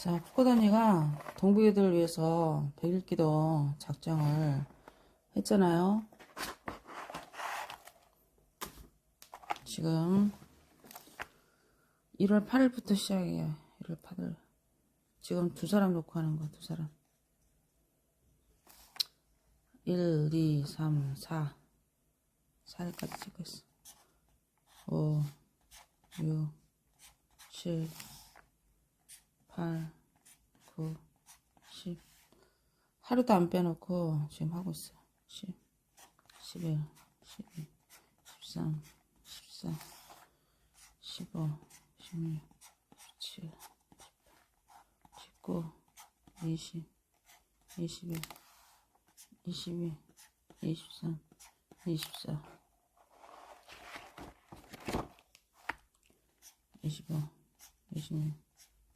자, 푸코다니가 동부이들을 위해서 백일기도 작정을 했잖아요. 지금 1월 8일부터 시작이에요. 1월 8일. 지금 두 사람 놓고 하는 거야, 두 사람. 1, 2, 3, 4. 4일까지 찍고 있어. 5, 6, 7, 8, 9, 10. 하루도 안 빼놓고 지금 하고 있어요. 10, 11, 12, 13, 14, 15, 16, 17, 19, 20, 21, 22, 23, 24, 25, 26,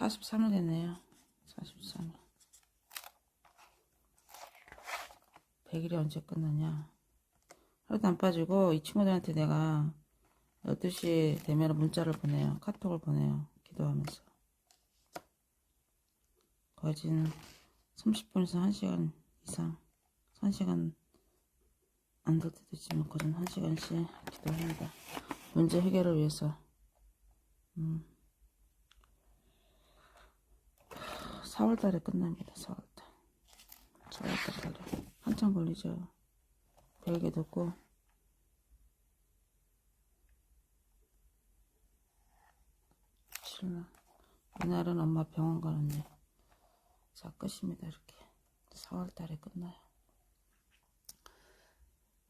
43일 됐네요. 43일. 100일이 언제 끝나냐. 하루도 안 빠지고 이 친구들한테 내가 12시 되면 문자를 보내요. 카톡을 보내요. 기도하면서. 거진 30분에서 1시간 이상. 1시간 안 될 때도 있지만 거진 1시간씩 기도합니다. 문제 해결을 위해서. 음. 4월 달에 끝납니다. 4월 달. 4월 달에. 한참 걸리죠. 별게 덥고. 신랑. 이날은 엄마 병원 가는 데. 자, 끝입니다. 이렇게. 4월 달에 끝나요.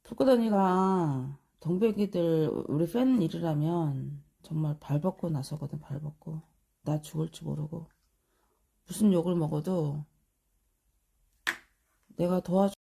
푸꾸더니가 동백이들 우리 팬 일이라면 정말 발 벗고 나서거든 발 벗고 나 죽을 줄 모르고 무슨 욕을 먹어도 내가 도와줘